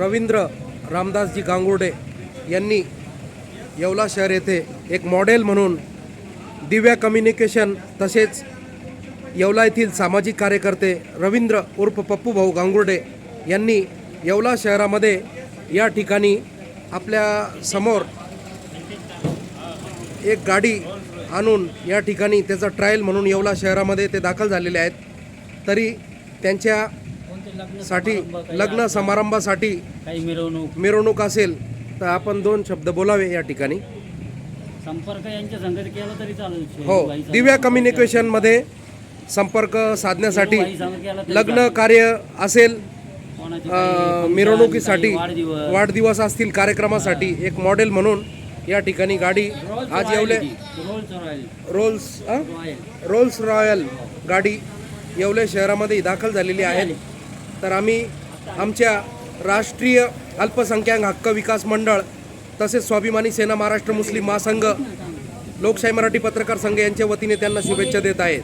रवींद्र रामदासजी गांगुर्डे यांनी येवला शहर येथे एक मॉडेल म्हणून दिव्या कम्युनिकेशन तसेच येवला येथील सामाजिक कार्यकर्ते रवींद्र उर्फ पप्पू भाऊ गांगुर्डे यांनी येवला शहरामध्ये या ठिकाणी आपल्यासमोर एक गाडी आणून या ठिकाणी त्याचा ट्रायल म्हणून येवला शहरामध्ये ते दाखल झालेले आहेत. तरी त्यांच्या साठी लग्न समारंभासाठी काही मिरवणूक. मिरवणूक असेल तर आपण दोन शब्द बोलावे या ठिकाणी. संपर्क यांच्या संगत केला तरी चालेल हो दिव्या कम्युनिकेशनमध्ये संपर्क साधण्यासाठी लग्न. कार्य असेल मिरवणुकीसाठी वाढदिवस. असतील कार्यक्रमासाठी एक मॉडेल म्हणून या ठिकाणी गाडी आज येवले. रोल्स रोल्स रॉयल गाडी येवले शहरामध्ये दाखल झालेली आहे. तर आम्ही आमच्या राष्ट्रीय अल्पसंख्याक हक्क विकास मंडळ तसेच स्वाभिमानी सेना महाराष्ट्र मुस्लिम महासंघ लोकशाही मराठी पत्रकार संघ यांच्या वतीने त्यांना शुभेच्छा देत आहेत.